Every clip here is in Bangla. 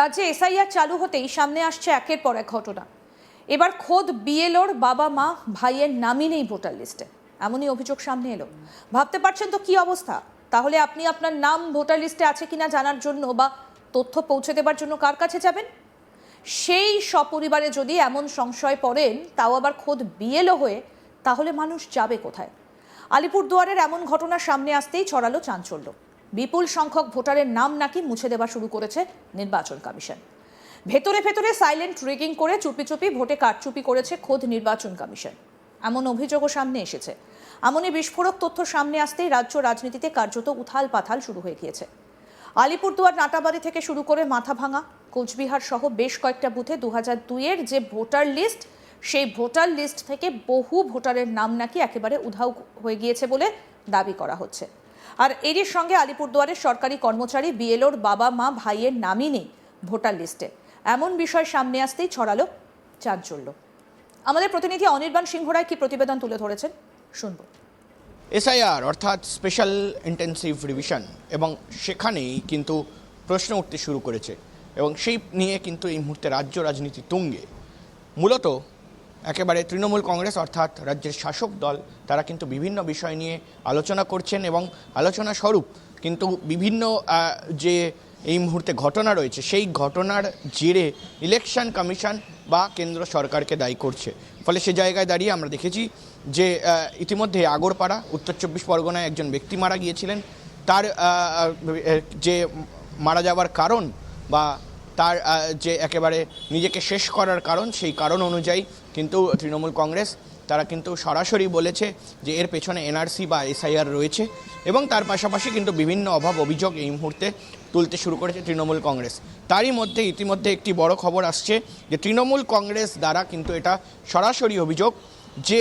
রাজ্যে এসআইআর চালু হতেই সামনে আসছে একের পর এক ঘটনা। এবার খোদ বিএলওর বাবা মা, ভাইয়ের নামই নেই ভোটার লিস্টে। এমনই অভিযোগ সামনে এলো। ভাবতে পারছেন তো কি অবস্থা? তাহলে আপনি আপনার নাম ভোটার লিস্টে আছে কিনা জানার জন্য বা তথ্য পৌঁছে দেবার জন্য কার কাছে যাবেন? সেই সপরিবারে যদি এমন সংশয় পড়েন, তাও আবার খোদ বিএলও হয়ে, তাহলে মানুষ যাবে কোথায়? আলিপুরদুয়ারের এমন ঘটনা সামনে আসতেই ছড়ালো চাঞ্চল্য। বিপুল সংখ্যক ভোটারের নাম নাকি মুছে দেওয়া শুরু করেছে নির্বাচন কমিশন। ভেতরে ভেতরে সাইলেন্ট রিগিং করে চুপি চুপি ভোটে কারচুপি করেছে খোদ নির্বাচন কমিশন। এমন অভিযোগও সামনে এসেছে। এমনই বিস্ফোরক তথ্য সামনে আসতেই রাজ্য রাজনীতিতে কার্যত উথাল পাথাল শুরু হয়ে গিয়েছে। আলিপুরদুয়ার নাটাবাড়ি থেকে শুরু করে মাথাভাঙা, কোচবিহার সহ বেশ কয়েকটা বুথে দু হাজার দুইয়ের যে ভোটার লিস্ট, সেই ভোটার লিস্ট থেকে বহু ভোটারের নাম নাকি একেবারে উধাও হয়ে গিয়েছে বলে দাবি করা হচ্ছে। আর এরই সঙ্গে আলিপুরদুয়ারের সরকারি কর্মচারী বিএলওর বাবা, মা, ভাইয়ের নামই নেই ভোটার লিস্টে। এমন বিষয় সামনে আসতেই ছড়ালো চাঞ্চল্য। আমাদের প্রতিনিধি অনির্বাণ সিংহ রায় কি প্রতিবেদন তুলে ধরেছেন? শুনব। এসআইআর, অর্থাৎ স্পেশাল ইন্টেন্সিভ রিভিশন, এবং সেখানেই কিন্তু প্রশ্ন উঠতে শুরু করেছে। এবং সেই নিয়ে কিন্তু এই মুহূর্তে রাজ্য রাজনীতি তুঙ্গে। মূলত একেবারে তৃণমূল কংগ্রেস অর্থাৎ রাজ্যের শাসক দল, তারা কিন্তু বিভিন্ন বিষয় নিয়ে আলোচনা করছেন এবং আলোচনা স্বরূপ কিন্তু বিভিন্ন যে এই মুহূর্তে ঘটনা রয়েছে, সেই ঘটনার জেরে ইলেকশন কমিশন বা কেন্দ্র সরকারকে দায়ী করছে। ফলে সে জায়গায় দাঁড়িয়ে আমরা দেখেছি যে ইতিমধ্যে আগরপাড়া, উত্তর চব্বিশ পরগনায় একজন ব্যক্তি মারা গিয়েছিলেন। তার যে মারা যাওয়ার কারণ বা তার যে একেবারে নিজেকে শেষ করার কারণ, সেই কারণ অনুযায়ী কিন্তু তৃণমূল কংগ্রেস, তারা কিন্তু সরাসরি বলেছে যে এর পেছনে এনআরসি বা এসআইআর রয়েছে এবং তার পাশাপাশি কিন্তু বিভিন্ন অভাব অভিযোগ এই মুহূর্তে তুলতে শুরু করেছে তৃণমূল কংগ্রেস। তারই মধ্যে ইতিমধ্যে একটি বড় খবর আসছে যে তৃণমূল কংগ্রেস দ্বারা কিন্তু এটা সরাসরি অভিযোগ যে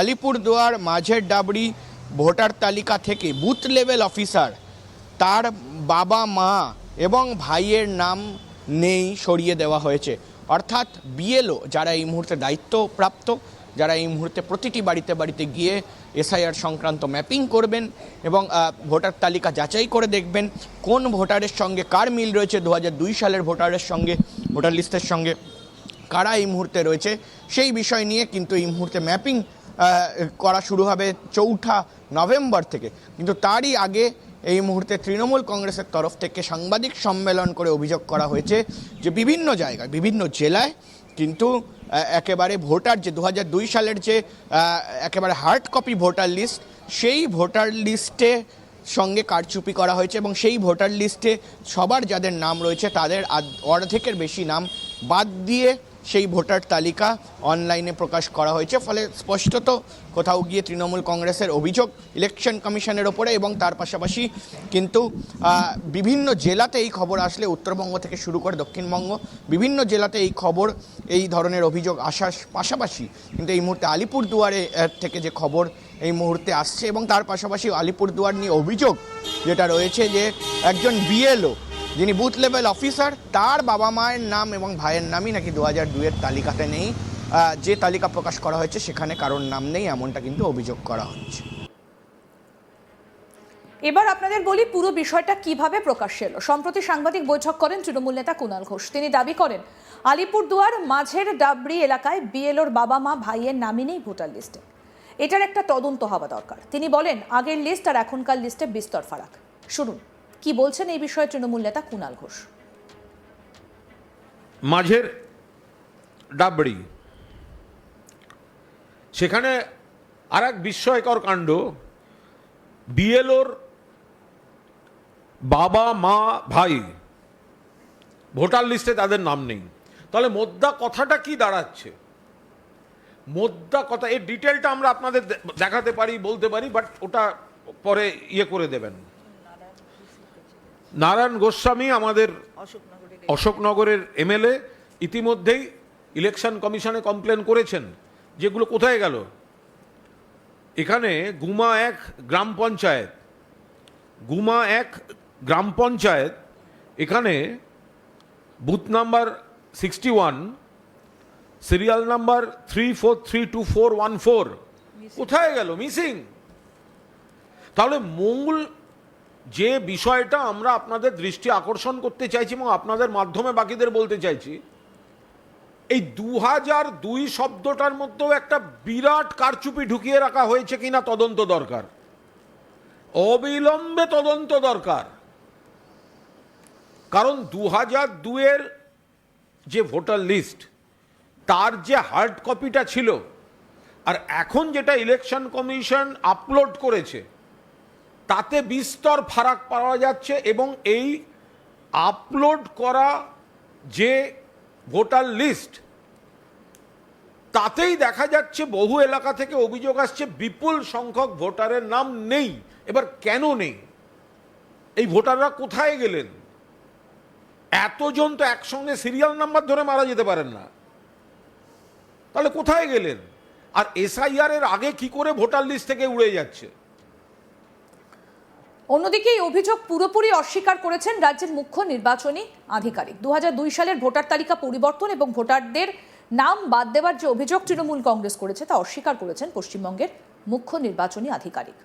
আলিপুরদুয়ার মাঝের ডাবরি ভোটার তালিকা থেকে বুথ লেভেল অফিসার তার বাবা মা এবং ভাইয়ের নাম নেই সরিয়ে দেওয়া হয়েছে। অর্থাৎ বিএলও যারা এই মুহূর্তে দায়িত্বপ্রাপ্ত, যারা এই মুহূর্তে প্রতিটি বাড়িতে বাড়িতে গিয়ে এসআইআর সংক্রান্ত ম্যাপিং করবেন এবং ভোটার তালিকা যাচাই করে দেখবেন কোন ভোটারের সঙ্গে কার মিল রয়েছে দু হাজার দুই সালের ভোটারের সঙ্গে, ভোটার লিস্টের সঙ্গে, কারা এই মুহূর্তে রয়েছে সেই বিষয় নিয়ে কিন্তু এই মুহূর্তে ম্যাপিং করা শুরু হবে চৌঠা নভেম্বর থেকে। কিন্তু তারই আগে এই মুহূর্তে তৃণমূল কংগ্রেসের তরফ থেকে সাংবাদিক সম্মেলন করে অভিযোগ করা হয়েছে যে বিভিন্ন জায়গায়, বিভিন্ন জেলায় কিন্তু একেবারে ভোটার যে দু হাজার দুই সালের যে একেবারে হার্ড কপি ভোটার লিস্ট সেই ভোটার লিস্টে সঙ্গে কারচুপি করা হয়েছে এবং সেই ভোটার লিস্টে সবার যাদের নাম রয়েছে তাদের অর্ধেকের বেশি নাম বাদ দিয়ে সেই ভোটার তালিকা অনলাইনে প্রকাশ করা হয়েছে। ফলে স্পষ্টত কোথাও গিয়ে তৃণমূল কংগ্রেসের অভিযোগ ইলেকশন কমিশনের ওপরে এবং তার পাশাপাশি কিন্তু বিভিন্ন জেলাতে এই খবর আসলে উত্তরবঙ্গ থেকে শুরু করে দক্ষিণবঙ্গ, বিভিন্ন জেলাতে এই খবর, এই ধরনের অভিযোগ আসার পাশাপাশি কিন্তু এই মুহূর্তে আলিপুরদুয়ারে থেকে যে খবর এই মুহূর্তে আসছে এবং তার পাশাপাশি আলিপুরদুয়ার নিয়ে অভিযোগ যেটা রয়েছে যে একজন বিএলও যিনি বুথ লেভেল অফিসার তার বাবা মায়ের নাম এবং ভাইয়ের নামই নাকি দু হাজার দুইয়ের তালিকাতে নেই। যে তালিকা প্রকাশ করা হয়েছে সেখানে কারোর নাম নেই, এমনটা কিন্তু অভিযোগ করা হচ্ছে। এবার আপনাদের বলি পুরো বিষয়টা কীভাবে প্রকাশ্যে এলো। সম্প্রতি সাংবাদিক বৈঠক করেন তৃণমূল নেতা কুণাল ঘোষ। তিনি দাবি করেন, আলিপুরদুয়ার মাঝের ডাবরি এলাকায় বিএলওর বাবা মা, ভাইয়ের নামই নেই ভোটার লিস্টে। এটার একটা তদন্ত হওয়া দরকার। তিনি বলেন, আগের লিস্ট আর এখনকার লিস্টে বিস্তর ফারাক। শুনুন। কি বলছেন এই বিষয়ে তৃণমূল নেতা কুণাল ঘোষ? মাঝের ডাবড়ি। সেখানে আর এক বিস্ময়কর কাণ্ড। বিএলওর বাবা, মা, ভাই, ভোটার লিস্টে তাদের নাম নেই। তাহলে মোদ্দা কথাটা কি দাঁড়াচ্ছে? মোদ্দা কথা, এর ডিটেলটা আমরা আপনাদের দেখাতে পারি, বলতে পারি বাট ওটা পরে ইয়ে করে দেবেন। নারায়ণ গোস্বামী আমাদের অশোকনগরের এমএলএ ইতিমধ্যেই ইলেকশন কমিশনে কমপ্লেন করেছেন যেগুলো কোথায় গেল? এখানে গুমা এক গ্রাম পঞ্চায়েত গুমা এক গ্রাম পঞ্চায়েত এখানে booth number sixty one serial number three four three two four one four কোথায় গেল? মিসিং। তাহলে মূল যে বিষয়টা আমরা আপনাদের দৃষ্টি আকর্ষণ করতে চাইছি এবং আপনাদের মাধ্যমে বাকিদের বলতে চাইছি, এই দু হাজার দুই শব্দটার মধ্যেও একটা বিরাট কারচুপি ঢুকিয়ে রাখা হয়েছে কিনা তদন্ত দরকার। অবিলম্বে তদন্ত দরকার। কারণ দু হাজার দুয়ের যে ভোটার লিস্ট, তার যে হার্ড কপিটা ছিল, আর এখন যেটা ইলেকশন কমিশন আপলোড করেছে তাতে বিস্তর ফারাক পাওয়া যাচ্ছে এবং এই আপলোড করা যে ভোটার লিস্ট তাতেই দেখা যাচ্ছে বহু এলাকা থেকে অভিযোগ আসছে বিপুল সংখ্যক ভোটারের নাম নেই। এবার কেন নেই? এই ভোটাররা কোথায় গেলেন? এতজন তো একসঙ্গে সিরিয়াল নাম্বার ধরে মারা যেতে পারেন না। তাহলে কোথায় গেলেন? আর এসআইআর এর আগে কি করে ভোটার লিস্ট থেকে উড়ে যাচ্ছে? অন্যদিকে এই অভিযোগ পুরোপুরি অস্বীকার করেছেন রাজ্যের মুখ্য নির্বাচনী আধিকারিক। দু হাজার দুই সালের ভোটার তালিকা পরিবর্তন এবং ভোটারদের নাম বাদ দেওয়ার যে অভিযোগ তৃণমূল কংগ্রেস করেছে তা অস্বীকার করেছেন পশ্চিমবঙ্গের মুখ্য নির্বাচনী আধিকারিক।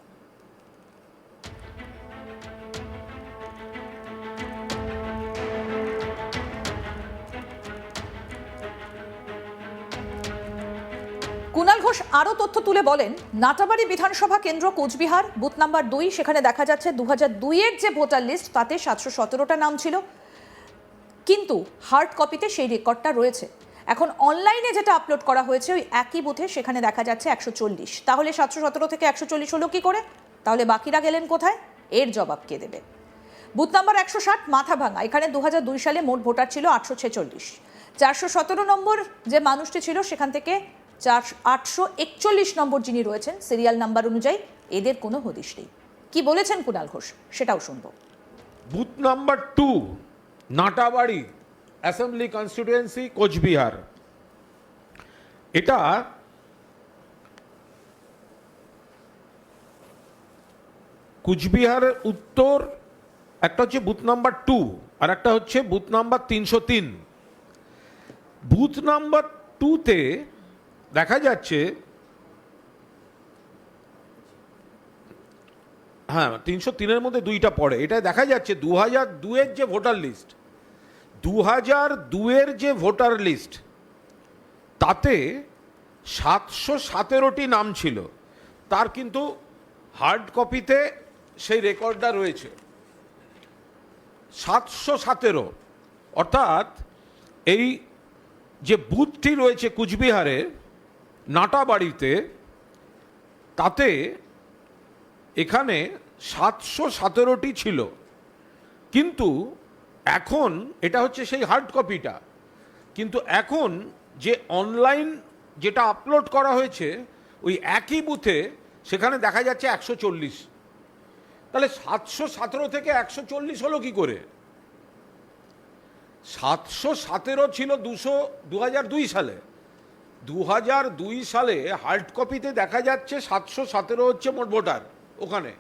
ঘোষ আরও তথ্য তুলে বলেন, নাটাবাড়ি বিধানসভা কেন্দ্র কোচবিহার, বুথ নাম্বার দুই, সেখানে দেখা যাচ্ছে দু হাজার দুইয়ের যে ভোটার লিস্ট, তাতে সাতশো সতেরোটা নাম ছিল। কিন্তু হার্ড কপিতে সেই রেকর্ডটা রয়েছে। এখন অনলাইনে যেটা আপলোড করা হয়েছে, ওই একই বুথে সেখানে দেখা যাচ্ছে একশো চল্লিশ। তাহলে সাতশো সতেরো থেকে একশো চল্লিশ হলো কী করে? তাহলে বাকিরা গেলেন কোথায়? এর জবাব কে দেবে? বুথ নাম্বার একশো ষাট মাথা ভাঙা এখানে দু দুই সালে মোট ভোটার ছিল আটশো ছেচল্লিশ। চারশো সতেরো নম্বর যে মানুষটি ছিল, সেখান থেকে চার আটশো একচল্লিশ নম্বর যিনি রয়েছেন সিরিয়াল নাম্বার অনুযায়ী এদের কোনো হদিশ নেই। কি বলেছেন কুণাল ঘোষ? সেটাও শুনব। Booth number two, Natabari assembly constituency Cooch Behar. এটা কুচবিহারের উত্তর, একটা হচ্ছে বুথ নাম্বার টু, আর একটা হচ্ছে বুথ নাম্বার তিনশো তিন। বুথ নাম্বার টুতে দেখা যাচ্ছে হ্যাঁ তিনশো তিনের মধ্যে দুইটা পড়ে। এটা দেখা যাচ্ছে দু হাজার দুয়ের যে ভোটার লিস্ট দু হাজার দুয়ের যে ভোটার লিস্ট, তাতে সাতশো সতেরোটি নাম ছিল। তার কিন্তু হার্ড কপিতে সেই রেকর্ডটা রয়েছে। সাতশো সতেরো, অর্থাৎ এই যে বুথটি রয়েছে কুচবিহারে নাটাবাড়িতে তাতে এখানে সাতশো সতেরোটি ছিল। কিন্তু এখন এটা হচ্ছে সেই হার্ড কপিটা কিন্তু এখন যে অনলাইন যেটা আপলোড করা হয়েছে, ওই একই বুথে সেখানে দেখা যাচ্ছে একশো চল্লিশ। তাহলে সাতশো সতেরো থেকে একশো চল্লিশ হলো কী করে? সাতশো সতেরো ছিল দুশো দু হাজার দুই সালে। দু হাজার দুই সালে হার্ড কপিতে দেখা যাচ্ছে সাতশো সতেরো হচ্ছে মোট ভোটার ওখানে।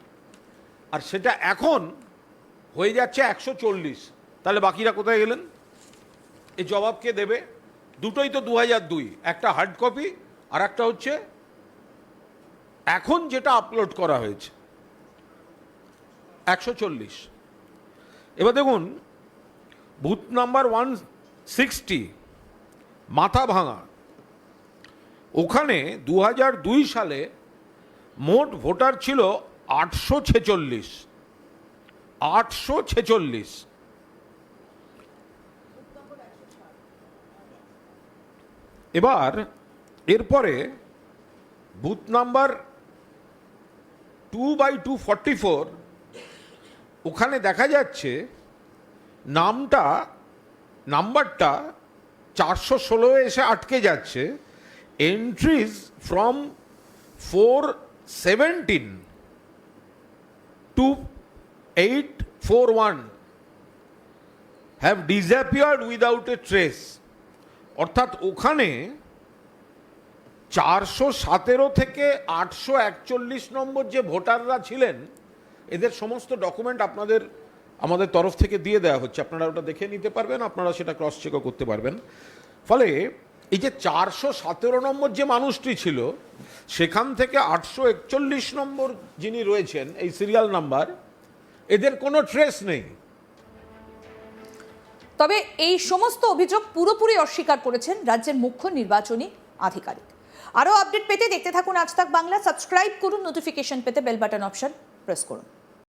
আর সেটা এখন হয়ে যাচ্ছে একশো চল্লিশ। তাহলে বাকিরা কোথায় গেলেন? এই জবাব কে দেবে? দুটোই তো দু দুই। একটা হার্ড কপি আর একটা হচ্ছে এখন যেটা আপলোড করা হয়েছে। একশো চল্লিশ। এবার দেখুন বুথ নাম্বার ওয়ান সিক্সটি মাথা ভাঙা। ওখানে দু সালে মোট ভোটার ছিল আটশো ছেচল্লিশ। আটশো ছেচল্লিশ। এবার এরপরে booth number two by two forty four ওখানে দেখা যাচ্ছে নামটা, নাম্বারটা চারশো ষোলো এসে আটকে যাচ্ছে। Seventeen two eight four one have disappeared without a trace অর্থাৎ ওখানে চারশো সতেরো থেকে আটশো একচল্লিশ নম্বর যে ভোটাররা ছিলেন, এদের সমস্ত ডকুমেন্ট আপনাদের, আমাদের তরফ থেকে দিয়ে দেওয়া হচ্ছে। আপনারা ওটা দেখে নিতে পারবেন, আপনারা সেটা ক্রস চেকও করতে পারবেন। ফলে এই যে চারশো সতেরো নম্বর যে মানুষটি ছিল, সেখান থেকে আটশো একচল্লিশ নম্বর যিনি রয়েছেন, এই সিরিয়াল নাম্বার এদের কোনো ট্রেস নেই। তবে এই সমস্ত অভিযোগ পুরোপুরি অস্বীকার করেছেন রাজ্যের মুখ্য নির্বাচনী আধিকারিক। আরও আপডেট পেতে দেখতে থাকুন আজ তাক বাংলা, সাবস্ক্রাইব করুন নোটিফিকেশন পেতে বেল বাটন অপশন প্রেস করুন।